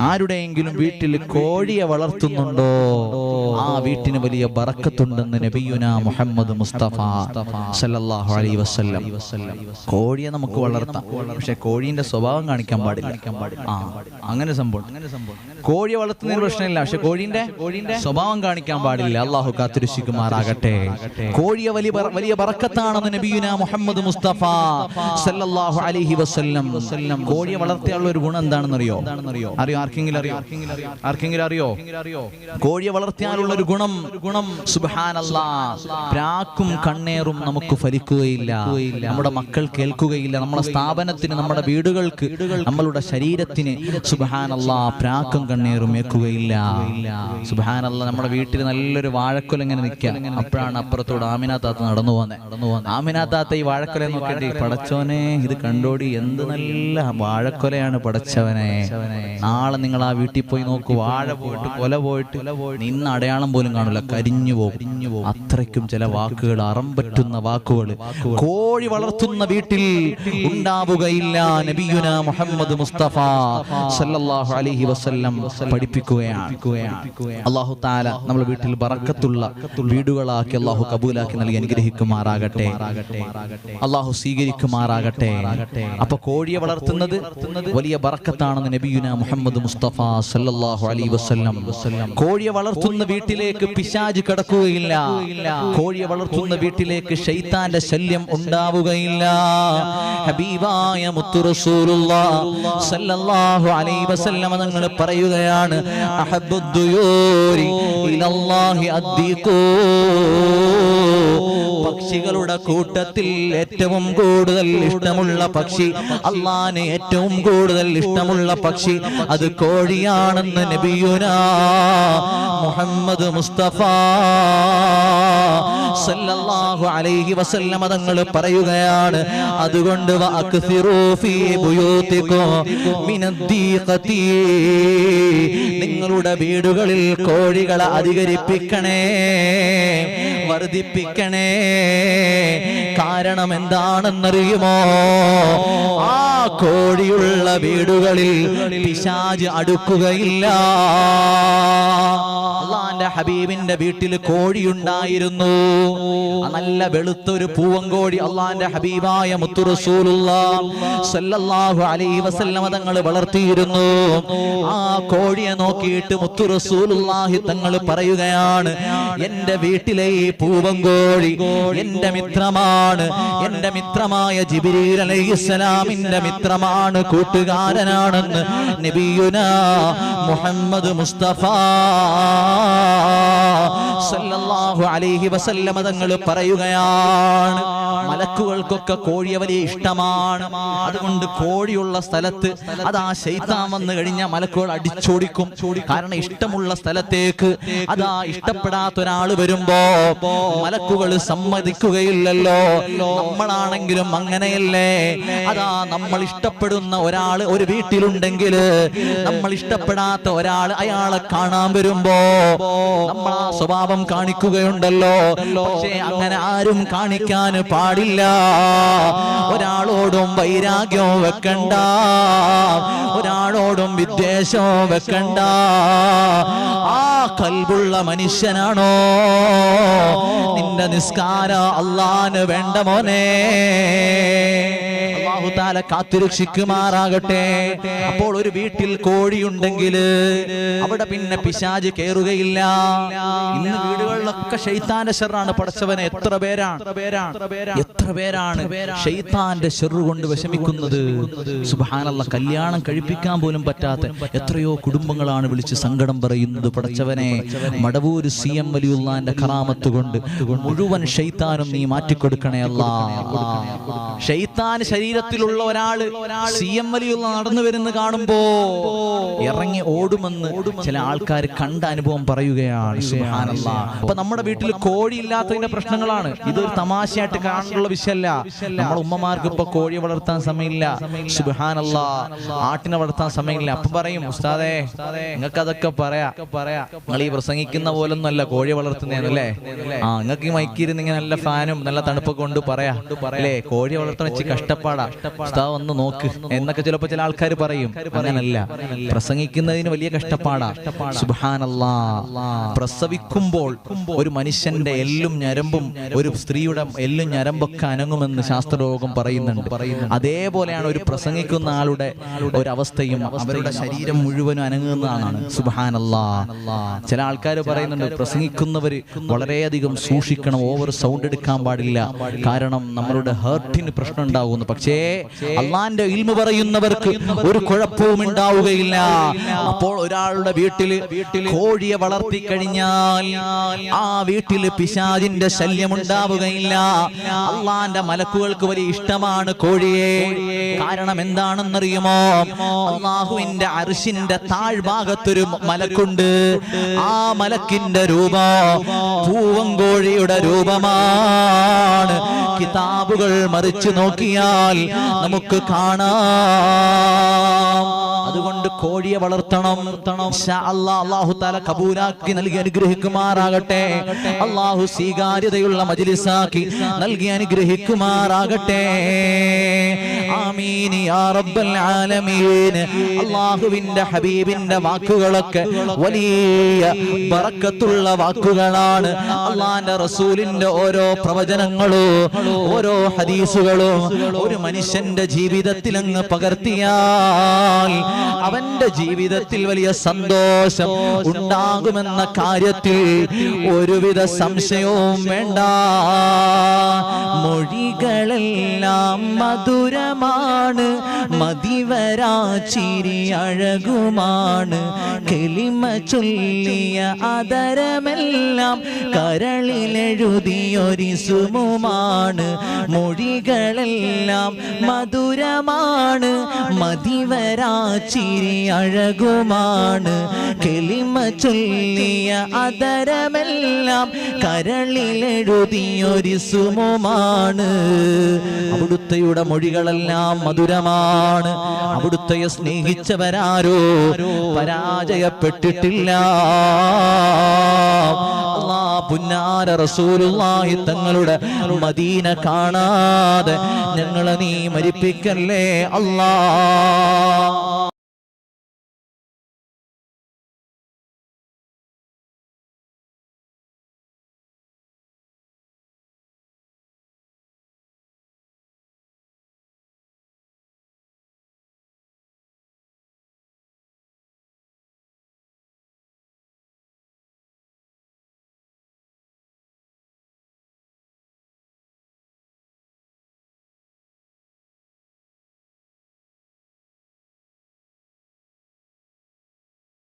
ആരുടെയെങ്കിലും വീട്ടിൽ കോഴിയെ വളർത്തുന്നുണ്ടോ? ആ വീട്ടിന് വലിയ ബറക്കത്തുണ്ടെന്ന് നബിയുന മുഹമ്മദ് മുസ്തഫ സല്ലല്ലാഹു അലൈഹി വസല്ലം. കോഴിയെ നമുക്ക് വളർത്താം. പക്ഷെ കോഴീന്റെ സ്വഭാവം കാണിക്കാൻ പാടില്ല. ആ അങ്ങനെ സംഭവം. കോഴിയെ വളർത്തുന്നതിന് പ്രശ്നമില്ല. പക്ഷെ കോഴീന്റെ കോഴീന്റെ സ്വഭാവം കാണിക്കാൻ പാടില്ല. അള്ളാഹു കാത്തുരക്ഷിക്കുമാറാകട്ടെ. കോഴിയെ വലിയ വലിയ ബറക്കത്താണെന്ന് നബിയുന മുഹമ്മദ് മുസ്തഫ സല്ലല്ലാഹു അലൈഹി വസല്ലം. കോഴിയെ വളർത്തിയുള്ള ഒരു ഗുണം എന്താണെന്ന് അറിയോ അറിയോ? ആർക്കെങ്കിലും അറിയോ? ആർക്കെങ്കിലും അറിയോ? കോഴിയെ വളർത്തിയാലുള്ള ഒരു ഗുണം. ഗുണം സുബ്ഹാനല്ലാ. പ്രാക്കും കണ്ണേറും നമുക്ക് ഫലിക്കുകയില്ല. നമ്മുടെ മക്കൾ കേൾക്കുകയില്ല. നമ്മുടെ സ്ഥാപനത്തിന് നമ്മുടെ വീടുകൾക്ക് നമ്മളുടെ ശരീരത്തിന് സുബ്ഹാനല്ലാ പ്രാക്കും കണ്ണേറും ഏക്കുകയില്ല സുബ്ഹാനല്ലാ നമ്മുടെ വീട്ടിൽ നല്ലൊരു വാഴക്കൊല ഇങ്ങനെ നിൽക്കുക. അപ്പോഴാണ് അപ്പുറത്തോട് ആമിന താത്ത നടന്നു പോകുന്നത് ആമിന താത്ത ഈ വാഴക്കൊല നോക്കിയിട്ട് പടച്ചോനെ ഇത് കണ്ടോടി എന്ത് നല്ല വാഴക്കൊലയാണ് പടച്ചവനെ. നാളെ നിങ്ങൾ ആ വീട്ടിൽ പോയി നോക്കൂ. വാഴ പോയിട്ട് കൊല പോയിട്ട് നിന്ന് അടയാളം പോലും കാണില്ല കരിഞ്ഞു പോകും. അത്രയ്ക്കും ചില വാക്കുകൾ അറം പറ്റുന്ന വാക്കുകൾ. കോഴി വളർത്തുന്ന വീട്ടിൽ ഉണ്ടാവുകയില്ല നബിയുന മുഹമ്മദ് മുസ്തഫ സല്ലല്ലാഹു അലൈഹി വസല്ലം പഠിപ്പിക്കുകയാണ്. അള്ളാഹു താല നമ്മൾ വീട്ടിൽ ബറക്കത്തുള്ള വീടുകളാക്കി അള്ളാഹു കബൂലാക്കി നൽകി അനുഗ്രഹിക്കുമാറാകട്ടെ. അള്ളാഹു സ്വീകരിക്കുമാറാകട്ടെ. അപ്പൊ കോഴിയെ വളർത്തുന്നത് വലിയ ബറക്കത്താണെന്ന് നബിയുന മുഹമ്മദ് മുസ്തഫ സല്ലല്ലാഹു അലൈഹി വസല്ലം. കോഴിയെ വളർത്തുന്ന വീട്ടിലേക്ക് പിശാജ് കടക്കുകയില്ല. കോഴിയെ വളർത്തുന്ന വീട്ടിലേക്ക് ഷൈത്താന്റെ ശല്യം ഉണ്ടാവുകയില്ല. ഹബീബായ മുത്തു റസൂലുള്ളാ സല്ലല്ലാഹു അലൈഹി വസല്ലം തങ്ങൾ പറയുകയാണ് അഹബ്ബുദ്ദുയൂരി ഇലല്ലാഹി അദ്ദീഖൂ. പക്ഷികളുടെ കൂട്ടത്തിൽ ഏറ്റവും കൂടുതൽ ഇഷ്ടമുള്ള പക്ഷി അള്ളാന് ഏറ്റവും കൂടുതൽ ഇഷ്ടമുള്ള പക്ഷി അത് കോഴിയാണെന്ന് നബിയുന മുഹമ്മദ് മുസ്തഫ സല്ലല്ലാഹു അലൈഹി വസല്ലമ തങ്ങൾ പറയുകയാണ് അതുകൊണ്ട് വഅക്സിറൂ ഫീ ബുയൂതികും മിനദ്ദീഖതി നിങ്ങളുടെ വീടുകളിൽ കോഴികളെ അധികരിപ്പിക്കണേ വർദ്ധിപ്പിക്കണേ. കാരണം എന്താണെന്നറിയുമോ? ആ കോഴിയുള്ള വീടുകളിൽ പിശാജ് അടുക്കുകയില്ല. ഹബീബിന്റെ വീട്ടിൽ കോഴിയുണ്ടായിരുന്നു. നല്ല വെളുത്തൊരു പൂവങ്കോഴി അള്ളാന്റെ ഹബീബായ മുത്തുറസൂലുള്ള തങ്ങൾ വളർത്തിയിരുന്നു. ആ കോഴിയെ നോക്കിയിട്ട് മുത്തു റസൂലുള്ളാഹി തങ്ങൾ പറയുകയാണ് എന്റെ വീട്ടിലെ ഈ പൂവങ്കോഴി എന്റെ മിത്രമാണ് എന്റെ മിത്രമായ ജിബിരീൽ അലൈഹിസ്സലാമിന്റെ മിത്രമാണ് കൂട്ടുകാരനാണെന്ന് നബിയുന മുഹമ്മദ് മുസ്തഫ സല്ലല്ലാഹു അലൈഹി വസല്ലമ തങ്ങൾ പറയുകയാണ്. മലക്കുകൾക്കൊക്കെ കോഴിയെ വലിയ ഇഷ്ടമാണ്. അതുകൊണ്ട് കോഴിയുള്ള സ്ഥലത്ത് അത് ആ ശൈത്താൻ വന്നു കഴിഞ്ഞാൽ മലക്കുകൾ അടിച്ചോടിക്കും. കാരണം ഇഷ്ടമുള്ള സ്ഥലത്തേക്ക് അത് ആ ഇഷ്ടപ്പെടാത്ത ഒരാൾ വരുമ്പോ മലക്കുകൾ സമ്മതിക്കുകയില്ലല്ലോ. നമ്മളാണെങ്കിലും അങ്ങനെയല്ലേ? അതാ നമ്മൾ ഇഷ്ടപ്പെടുന്ന ഒരാൾ ഒരു വീട്ടിലുണ്ടെങ്കിൽ നമ്മൾ ഇഷ്ടപ്പെടാത്ത ഒരാൾ അയാളെ കാണാൻ വരുമ്പോ നമ്മൾ ആ സ്വഭാവം കാണിക്കുകയുണ്ടല്ലോ. പക്ഷേ അങ്ങനെ ആരും കാണിക്കാൻ പാടില്ല. ഒരാളോടും വൈരാഗ്യവും വെക്കണ്ട. ഒരാളോടും വിദ്വേഷവും വെക്കണ്ട. ആ കൽബുള്ള മനുഷ്യനാണോ? നിന്റെ നിസ്കാര അള്ളാന് വേണ്ട മോനെ. അള്ളാഹുതാല കാത്തുരക്ഷിക്കുമാറാകട്ടെ. അപ്പോൾ ഒരു വീട്ടിൽ കോഴിയുണ്ടെങ്കിൽ അവിടെ പിന്നെ പിശാജ് കയറുകയില്ല ഇന്ന് വീടുകളിലൊക്കെ ഷെയ്ത്താന്റെ ഷെറാണ് പടച്ചവനെ. എത്ര പേരാണ്? എത്ര പേരാണ് ഷെയ്ത്താന്റെ ഷെറു കൊണ്ട് വിഷമിക്കുന്നത്? സുബാനുള്ള കല്യാണം കഴിപ്പിക്കാൻ പോലും പറ്റാത്ത എത്രയോ കുടുംബങ്ങളാണ് വിളിച്ച് സങ്കടം പറയുന്നത് പടച്ചവനെ. മടവൂര് സി എം വലിയുള്ളാന്റെ കറാമത്ത് കൊണ്ട് മുഴുവൻ ഷെയ്ത്താനും നീ മാറ്റിക്കൊടുക്കണേ അല്ല ഷെയ്ത്താൻ ശരീരത്തിലുള്ള ഒരാൾ സി എം വലിയുള്ള നടന്നു വരുന്ന കാണുമ്പോ ഇറങ്ങി ഓടുമെന്ന് ചില ആൾക്കാർ കണ്ട അനുഭവം പറയുകയാണ്. അപ്പൊ നമ്മുടെ വീട്ടിൽ കോഴി ഇല്ലാത്തതിന്റെ പ്രശ്നങ്ങളാണ്. ഇതൊരു തമാശയായിട്ട് കാണാനുള്ള വിഷയമല്ല നമ്മുടെ ഉമ്മമാർക്ക് ഇപ്പൊ കോഴി വളർത്താൻ സമയമില്ല. സുബാനല്ല ആട്ടിനെ വളർത്താൻ സമയമില്ല. അപ്പൊ പറയും ഉസ്താദേ നിങ്ങൾക്ക് അതൊക്കെ പറയാ. പറയാ നിങ്ങൾ ഈ പ്രസംഗിക്കുന്ന പോലൊന്നുമല്ല കോഴി വളർത്തുന്നതല്ലേ ആ നിങ്ങൾക്ക് മൈക്കിരുന്ന് ഇങ്ങനെ നല്ല ഫാനും നല്ല തണുപ്പൊക്കെ കൊണ്ട് പറയാ. അല്ലേ? കോഴി വളർത്തണ വെച്ച് കഷ്ടപ്പാടാ. ഉസ്താദ് വന്ന് നോക്ക്. എന്നൊക്കെ ചിലപ്പോ ചില ആൾക്കാർ പറയും. അങ്ങനല്ല. പ്രസംഗിക്കുന്നതിന് വലിയ കഷ്ടപ്പാടാ. പ്രസവിക്കുമ്പോൾ ഒരു മനുഷ്യന്റെ എല്ലും ഞരമ്പും ഒരു സ്ത്രീയുടെ എല്ലും ഞരമ്പൊക്കെ അനങ്ങുമെന്ന് ശാസ്ത്രലോകം പറയുന്നുണ്ട്. അതേപോലെയാണ് ഒരു പ്രസംഗിക്കുന്ന ആളുടെ ഒരവസ്ഥയും അവരുടെ ശരീരം മുഴുവനും അനങ്ങുന്നതാണ് സുബ്ഹാനല്ലാ. ചില ആൾക്കാർ പറയുന്നുണ്ട് പ്രസംഗിക്കുന്നവര് വളരെയധികം സൂക്ഷിക്കണം ഓവർ സൗണ്ട് എടുക്കാൻ പാടില്ല. കാരണം നമ്മളുടെ ഹേർട്ടിന് പ്രശ്നം ഉണ്ടാകുന്നു പക്ഷേ അള്ളാന്റെ ഇൽമ പറയുന്നവർക്ക് ഒരു കുഴപ്പവും ഉണ്ടാവുകയില്ല. അപ്പോൾ ഒരാളുടെ വീട്ടിൽ കോഴിയെ വളർത്തി കഴിഞ്ഞാൽ ആ വീട്ടിൽ പിശാജിന്റെ ശല്യം ഉണ്ടാവുകയില്ല അള്ളാന്റെ മലക്കുകൾക്ക് വലിയ ഇഷ്ടമാണ് കോഴിയെ. കാരണം എന്താണെന്നറിയുമോ? അള്ളാഹുവിന്റെ അരിശിന്റെ താഴ്ഭാഗത്തൊരു മലക്കുണ്ട്. ആ മലക്കിന്റെ രൂപം പൂവങ്കോഴിയുടെ രൂപമാണ്. കിതാബുകൾ മറിച്ചു നോക്കിയാൽ നമുക്ക് കാണാം. അതുകൊണ്ട് കോഴിയെ വളർത്തണം. താല കബൂലാക്കി നൽകി അനുഗ്രഹിക്കുമാറാകട്ടെ. അള്ളാഹു സ്വീകാര്യതയുള്ള മജിലിസാക്കി നൽകി അനുഗ്രഹിക്കുമാറാകട്ടെ. അള്ളാഹുവിന്റെ ഹബീബിന്റെ വാക്കുകളൊക്കെ വലിയ പറക്കത്തുള്ള വാക്കുകളാണ്. അള്ളാന്റെ റസൂലിന്റെ ഓരോ പ്രവചനങ്ങളും ഓരോ ഹദീസുകളും ഒരു മനുഷ്യന്റെ ജീവിതത്തിൽ അങ്ങ് പകർത്തിയാൽ അവന്റെ ജീവിതത്തിൽ വലിയ സന്തോഷം ഉണ്ടാകുമെന്ന കാര്യത്തിൽ ഒരുവിധ സംശയവും വേണ്ട. മൊഴികളെല്ലാം മധുരമാണ്. മതിവരാച്ചിരി അഴകുമാണ്. കെളിമ ചൊല്ലിയ അതരമെല്ലാം കരളിലെഴുതിയൊരിസുമുമാണ് മൊഴികളെല്ലാം മധുരമാണ്. മതിവരാച്ചിരി അഴകുമാണ്. കെളിമ ചൊല്ലിയ അതരമെല്ലാം കരളിലെഴുതിയൊരിസുമുമാണ് അവിടുത്തെയുടെ മൊഴികളെല്ലാം മധുരമാണ്. അവിടുത്തെ സ്നേഹിച്ചവരാരോ പരാജയപ്പെട്ടിട്ടില്ല. പുന്നാര റസൂലുള്ളാഹി തങ്ങളുടെ മദീന കാണാതെ ഞങ്ങളെ നീ മരിപ്പിക്കല്ലേ? അല്ലാ